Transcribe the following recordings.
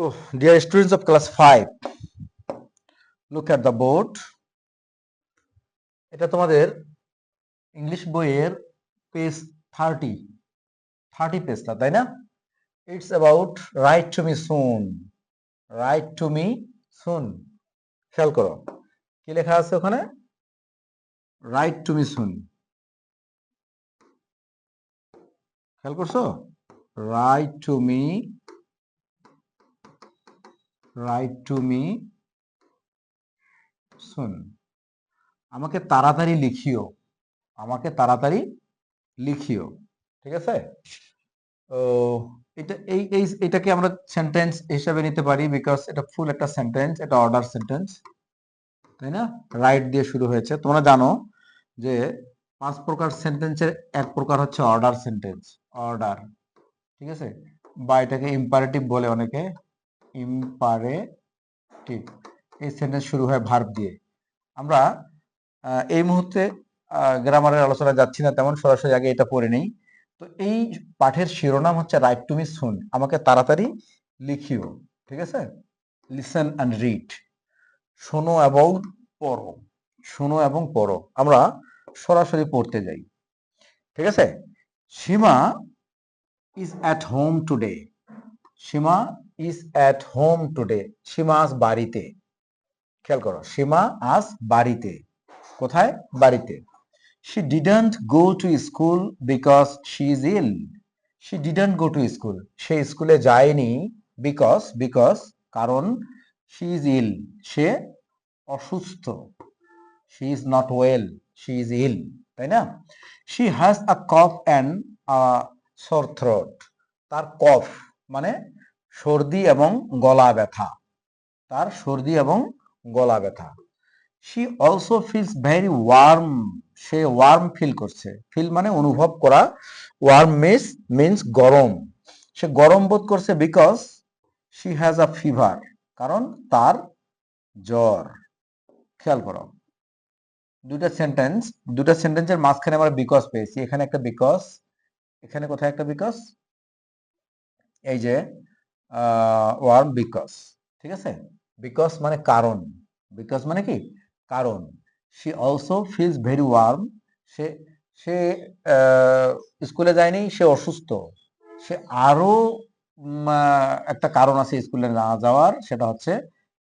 Oh, dear students of class 5, look at the board. এটা তোমাদের English বইয়ের page thirty thirty পেজটা তাই না? It's about write to me soon write to me soon খেয়াল করো। কি লেখা আছে ওখানে? রাইট টু মি সুন খেয়াল করছ? Write to me write to me soon আমাকে তাড়াতাড়ি লিখিও। আমাকে তাড়াতাড়ি লিখিও। ঠিক আছে? তো এটা, এই এই, এটাকে আমরা সেন্টেন্স হিসাবে নিতে পারি বিকজ এটা ফুল একটা সেন্টেন্স এটা অর্ডার সেন্টেন্স তাই না? রাইট দিয়ে শুরু হয়েছে। তোমরা জানো যে পাঁচ প্রকার সেন্টেন্সের এক প্রকার হচ্ছে অর্ডার সেন্টেন্স অর্ডার ঠিক আছে? বা এটাকে ইম্পারেটিভ বলে অনেকে। ইম্পারেটিভ এই সেন্টেন্স শুরু হয় ভার্ব দিয়ে। আমরা এই মুহূর্তে গ্রামারের আলোচনা যাচ্ছি না, তেমন সরাসরি আগে এটা পড়ে নেই। তো এই পাঠের শিরোনাম হচ্ছে রাইট টু মি সুন আমাকে তাড়াতাড়ি লিখিও, ঠিক আছে? লিসেন অ্যান্ড রিড শোনো এবং পড়ো, শোনো এবং পড়ো, আমরা সরাসরি পড়তে যাই। ঠিক আছে? Seema is at home today Seema is at home today Seema আস বাড়িতে। খেয়াল করো, সীমা আস বাড়িতে। কোথায়? বাড়িতে। She didn't go to school because she is ill she didn't go to school সে স্কুলে যায়নি বিকজ বিকজ কারণ শি ইজ ইল সে অসুস্থ। She is not well she is ill তাই না? She has a cough and a sore throat তার কফ মানে সর্দি এবং গলা ব্যথা। তার সর্দি এবং গলা ব্যথা। She also feels very warm say warm feel করছে। ফিল মানে অনুভব করা। ওয়ার্ম মিস মিন্স গরম। সে গরম বোধ করছে because she has a fever কারণ তার জ্বর। খেয়াল করো। দুটা সেন্টেন্স দুটা সেন্টেন্সের মাঝখানে আমরা বিকজ পেয়েছি। এখানে একটা বিকজ এখানে কোথায় একটা বিকজ এই যে ওয়ার্ম বিকজ ঠিক আছে? বিকজ মানে কারণ। বিকজ মানে কি? কারণ। সে অলসো ফিলস ভেরি ওয়ার্ম সে সে স্কুলে যায়নি, সে অসুস্থ। সে আরও একটা কারণ আছে স্কুলে না যাওয়ার, সেটা হচ্ছে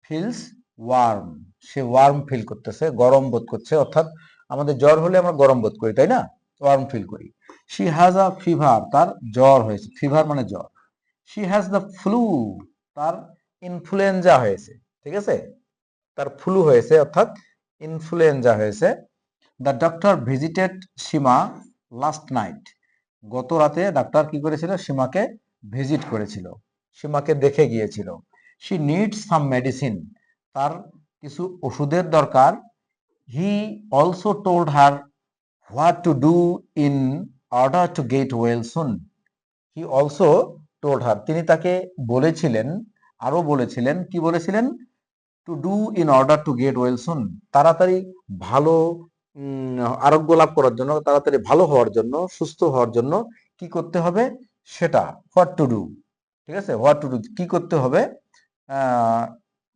ফিলস ওয়ার্ম সে ওয়ার্ম ফিল করতেছে, গরম বোধ করছে। অর্থাৎ আমাদের জ্বর হলে আমরা গরম বোধ করি, তাই না? ওয়ার্ম ফিল করি। শি হ্যাজ আ ফিভার তার জ্বর হয়েছে। ফিভার মানে জ্বর। শি হ্যাজ দ্য ফ্লু তার ইনফ্লুয়েঞ্জা হয়েছে, ঠিক আছে? তার ফ্লু হয়েছে, অর্থাৎ ইনফ্লুয়েঞ্জা হয়েছে। The doctor visited Seema last night গত রাতে ডাক্তার কি করেছিল? সীমাকে ভিজিট করেছিল। সীমাকে দেখে গিয়েছিল। শি নিডস সাম মেডিসিন তার কিছু ওষুধের দরকার। He also told her what to do in order to get well soon he also told তিনি তাকে বলেছিলেন আরও বলেছিলেন, কি বলেছিলেন? To do in order to get well soon তাড়াতাড়ি ভালো আরোগ্য লাভ করার জন্য, তাড়াতাড়ি ভালো হওয়ার জন্য, সুস্থ হওয়ার জন্য কি করতে হবে? সেটা হোয়াট টু ডু ঠিক আছে? হোয়াট টু ডু কি করতে হবে?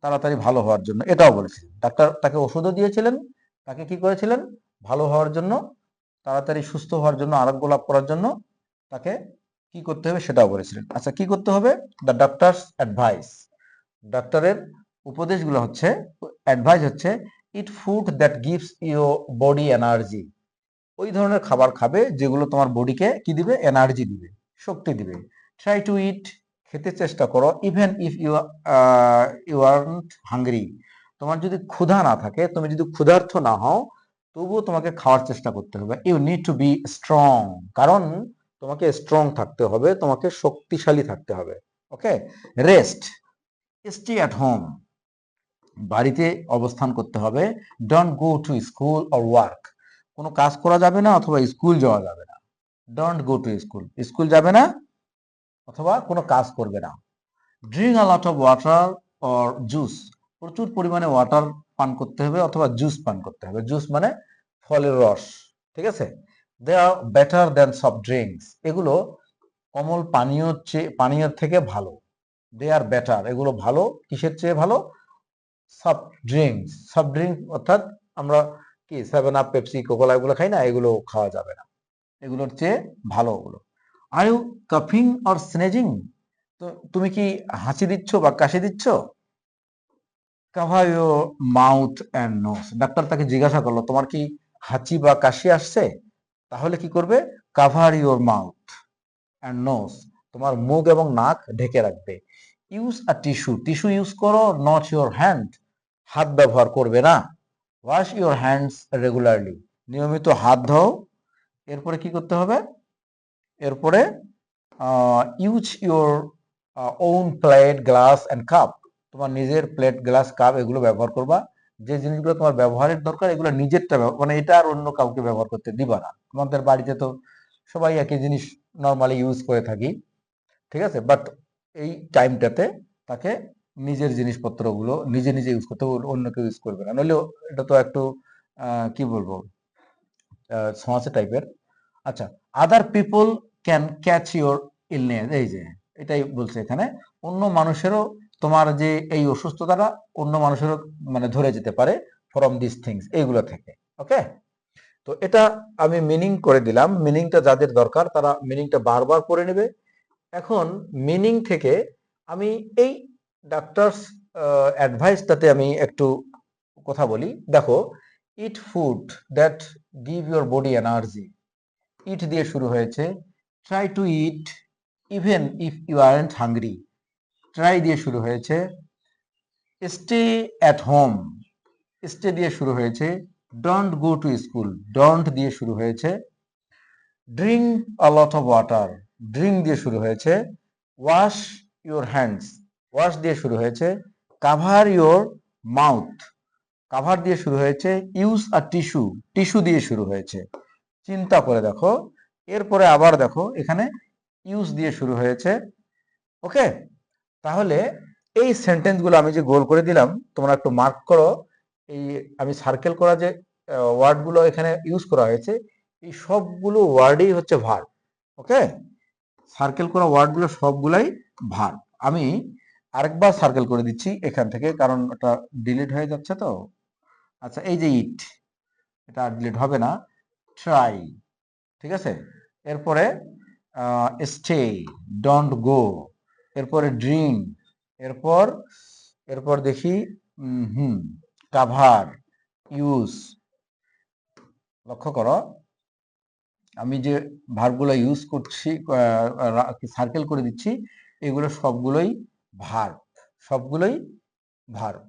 তাড়াতাড়ি ভালো হওয়ার জন্য, এটাও বলেছিলেন। ডাক্তার তাকে ওষুধও দিয়েছিলেন, তাকে কি করেছিলেন? ভালো হওয়ার জন্য, তাড়াতাড়ি সুস্থ হওয়ার জন্য, আরোগ্য লাভ করার জন্য, তাকে কি করতে হবে সেটাও বলেছিলেন। আচ্ছা কি করতে হবে? দ্য ডক্টরস অ্যাডভাইস ডাক্তারের উপদেশগুলো হচ্ছে অ্যাডভাইস হচ্ছে eat food that gives your body energy ওই ধরনের খাবার খাবে যেগুলো তোমার বডিকে কি দিবে? এনার্জি দিবে, শক্তি দিবে। ট্রাই টু ইট খেতে চেষ্টা করো even if you you are hungry তোমার যদি ক্ষুধা না থাকে, তুমি যদি ক্ষুধার্থ না হও, তবুও তোমাকে খাওয়ার চেষ্টা করতে হবে। You need to be strong কারণ তোমাকে স্ট্রং থাকতে হবে, তোমাকে শক্তিশালী থাকতে হবে okay rest stay at home বাড়িতে অবস্থান করতে হবে don't go to school or work কোনো কাজ করা যাবে না অথবা স্কুল যাওয়া যাবে না don't go to school school যাবে না অথবা কোনো কাজ করবে না drink a lot of water or juice প্রচুর পরিমাণে ওয়াটার পান করতে হবে অথবা জুস পান করতে হবে জুস মানে ফলের রস, ঠিক আছে? They are better than soft drinks এগুলো কমল পানীয় চেয়ে পানীয়ের থেকে ভালো। দে আর বেটার এগুলো ভালো? কিসের চেয়ে ভালো? সফট ড্রিঙ্কস সফট ড্রিঙ্ক অর্থাৎ আমরা কি সেভেন আপ পেপসি কোকোলা এগুলো খাই না, এগুলো খাওয়া যাবে না। এগুলোর চেয়ে ভালো ওগুলো। আর ইউ কাফিং অর স্নেজিং তো তুমি কি হাসি দিচ্ছ বা কাশি দিচ্ছ? Cover your mouth and nose doctor তাকে জিজ্ঞাসা করল, তোমার কি হাঁচি বা কাশি আসছে? তাহলে কি করবে? Cover your mouth and nose তোমার মুখ এবং নাক ঢেকে রাখবে। Use a tissue tissue use করো নট ইউর হ্যান্ড হাত ব্যবহার করবে না। ওয়াশ ইউর হ্যান্ডস রেগুলারলি নিয়মিত হাত ধোও। এরপরে কি করতে হবে? এরপরে use your own plate glass and cup তোমার নিজের প্লেট গ্লাস কাপ এগুলো ব্যবহার করবা। যে জিনিসগুলো তোমার ব্যবহারের দরকার, এগুলো নিজেরটা মানে এটা আর অন্য কাউকে ব্যবহার করতে দিবা না। আমাদের বাড়িতে তো সবাই একই জিনিস নর্মালি ইউজ করে থাকি, ঠিক আছে? বাট এই টাইমটাতে তাকে নিজের জিনিসপত্রগুলো নিজে নিজে ইউজ করতে অন্য কেউ ইউজ করবে না। নইলে এটা তো একটু কি বলব? সমাজে টাইপের আচ্ছা other people can catch your illness এই যে, এটাই বলছে এখানে। অন্য মানুষেরও তোমার যে এই অসুস্থতাটা অন্য মানুষেরও মানে ধরে যেতে পারে ফ্রম দিস থিংস এইগুলো থেকে ওকে তো এটা আমি মিনিং করে দিলাম মিনিংটা যাদের দরকার তারা মিনিংটা বারবার পড়ে নেবে। এখন মিনিং থেকে আমি এই ডাক্তারস অ্যাডভাইসটাতে আমি একটু কথা বলি। দেখো eat food that give your body energy eat দিয়ে শুরু হয়েছে। Try to eat even if you aren't hungry try দিয়ে শুরু হয়েছে। স্টে অ্যাট হোম স্টে দিয়ে শুরু হয়েছে। Don't go to school don't দিয়ে শুরু হয়েছে। Drink a lot of water drink দিয়ে শুরু হয়েছে। ওয়াশ ইউর হ্যান্ডস ওয়াশ দিয়ে শুরু হয়েছে। কাভার ইউর মাউথ কাভার দিয়ে শুরু হয়েছে। ইউজ আ টিস্যু টিস্যু দিয়ে শুরু হয়েছে। চিন্তা করে দেখো, এরপরে আবার দেখো, এখানে ইউজ দিয়ে শুরু হয়েছে। ওকে তাহলে এই সেন্টেন্সগুলো আমি যে গোল করে দিলাম, তোমরা একটু মার্ক করো। এই আমি সার্কেল করা যে ওয়ার্ডগুলো এখানে ইউজ করা হয়েছে, এই সবগুলো ওয়ার্ডই হচ্ছে ভার্ব ওকে সার্কেল করা ওয়ার্ডগুলো সবগুলাই ভার্ব আমি আরেকবার সার্কেল করে দিচ্ছি এখান থেকে, কারণ ওটা ডিলিট হয়ে যাচ্ছে তো। আচ্ছা এই যে ইট এটা আর ডিলিট হবে না। ট্রাই ঠিক আছে? এরপরে স্টে ডোন্ট গো এরপরে ড্রিম, এরপর এরপর দেখি হুম, কাভার, ইউজ। লক্ষ্য করো, আমি যে ভার্বগুলো ইউজ করছি সার্কেল করে দিচ্ছি, এগুলো সবগুলোই ভার্ব সবগুলোই ভার্ব।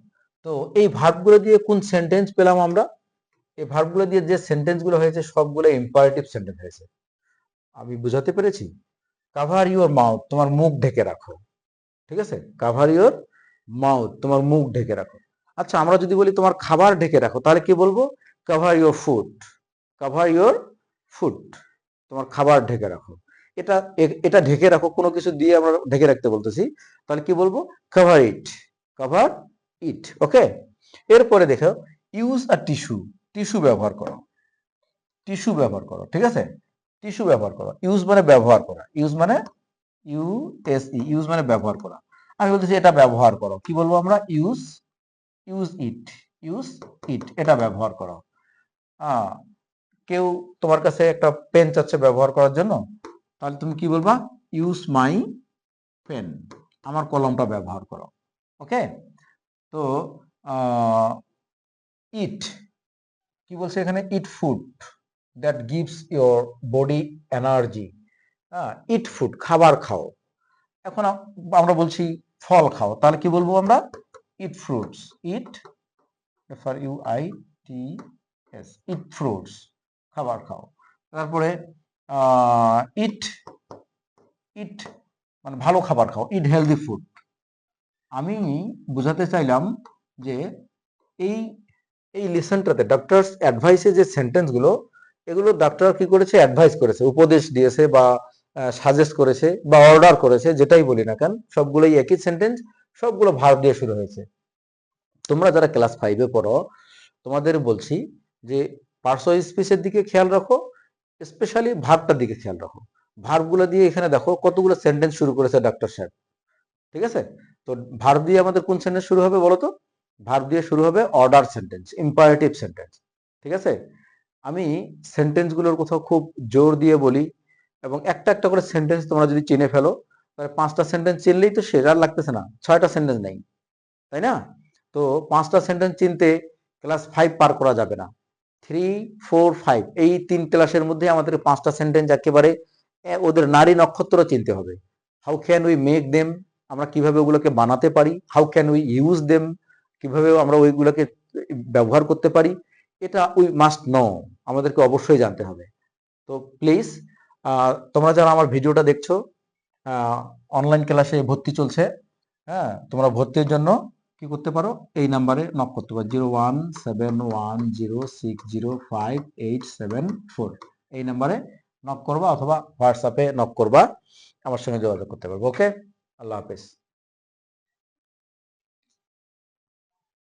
তো এই ভার্বগুলো দিয়ে কোন সেন্টেন্স পেলাম আমরা? এই ভার্বগুলো দিয়ে যে সেন্টেন্সগুলো হয়েছে, সবগুলো ইম্পারেটিভ সেন্টেন্স হয়েছে। আমি বুঝাতে পেরেছি? কাভার ইউর মাউথ তোমার মুখ ঢেকে রাখো। ঠিক আছে? কাভার ইউর মাউথ তোমার মুখ ঢেকে রাখো। আচ্ছা আমরা যদি বলি তোমার খাবার ঢেকে রাখো, তাহলে কি বলব? Cover your food cover your food তোমার খাবার ঢেকে রাখো। এটা এটা ঢেকে রাখো, কোনো কিছু দিয়ে আমরা ঢেকে রাখতে বলতেছি। তাহলে কি বলব? কাভার ইট কাভার ইট ওকে এরপরে দেখো ইউজ আ টিস্যু টিস্যু ব্যবহার করো। টিস্যু ব্যবহার করো, ঠিক আছে? টিস্যু ব্যবহার করা ইউজ মানে ব্যবহার করা ইউজ মানে ইউ এস ই ইউজ মানে ব্যবহার করা। আমি বলতেছি এটা ব্যবহার করো কি বলব আমরা? Use use it use it এটা ব্যবহার করো। আহ, কেউ তোমার কাছে একটা পেন চাচ্ছে ব্যবহার করার জন্য তাহলে তুমি কি বলবা? ইউজ মাই পেন আমার কলমটা ব্যবহার করো ওকে? তো ইট কি বলছে এখানে? Eat food. That gives your body energy eat food খাবার খাও। এখন আমরা বলছি ফল খাও, তাহলে কি বলব আমরা? Eat fruits eat F U I T S eat fruits খাবার খাও। তারপরে ইট ইট মানে ভালো খাবার খাও ইট হেলদি ফুড আমি বোঝাতে চাইলাম যে এই এই লেসনটাতে ডক্টরস অ্যাডভাইসে যে সেন্টেন্সগুলো এগুলো ডাক্তার কি করেছে? অ্যাডভাইস করেছে, উপদেশ দিয়েছে বা সাজেস্ট করেছে বা অর্ডার করেছে, যেটাই বলি না কেন, সবগুলোই একই সেন্টেন্স সবগুলো ভার্ব দিয়ে শুরু হয়েছে। তোমরা যারা ক্লাস ফাইভে পড়ো, তোমাদের বলছি যে পার্শ্ব স্পিচের দিকে খেয়াল রাখো স্পেশালি ভার্বটার দিকে খেয়াল রাখো। ভার্বগুলো দিয়ে এখানে দেখো কতগুলো সেন্টেন্স শুরু করেছে ডাক্তার সাহেব। ঠিক আছে? তো ভার্ব দিয়ে আমাদের কোন সেন্টেন্স শুরু হবে বলো তো? ভার্ব দিয়ে শুরু হবে অর্ডার সেন্টেন্স ইম্পারেটিভ সেন্টেন্স ঠিক আছে? আমি সেন্টেন্সগুলোর কোথাও খুব জোর দিয়ে বলি এবং একটা একটা করে সেন্টেন্স তোমরা যদি চিনে ফেলো, তাহলে পাঁচটা সেন্টেন্স চিনলেই তো শেষ, আর লাগতেছে না। ছয়টা সেন্টেন্স নেই, তাই না? তো পাঁচটা সেন্টেন্স চিনতে ক্লাস ফাইভ পার করা যাবে না। থ্রি ফোর ফাইভ এই তিন ক্লাসের মধ্যে আমাদের পাঁচটা সেন্টেন্স একেবারে ওদের নারী নক্ষত্র চিনতে হবে। How can we make them আমরা কীভাবে ওগুলোকে বানাতে পারি? How can we use them কীভাবে আমরা ওইগুলোকে ব্যবহার করতে পারি? এটা উই মাস্ট নো, আমাদেরকে অবশ্যই জানতে হবে। তো প্লিজ তোমরা যারা আমার ভিডিওটা দেখছ অনলাইন ক্লাসে ভর্তি চলছে হ্যাঁ তোমরা ভর্তির জন্য কি করতে পারো? এই নাম্বারে নক করতে পারো zero one seven one zero six zero five eight seven four এই নাম্বারে নক করবা অথবা হোয়াটসঅ্যাপে নক করবা, আমার সঙ্গে যোগাযোগ করতে পারব ওকে আল্লাহ হাফেজ।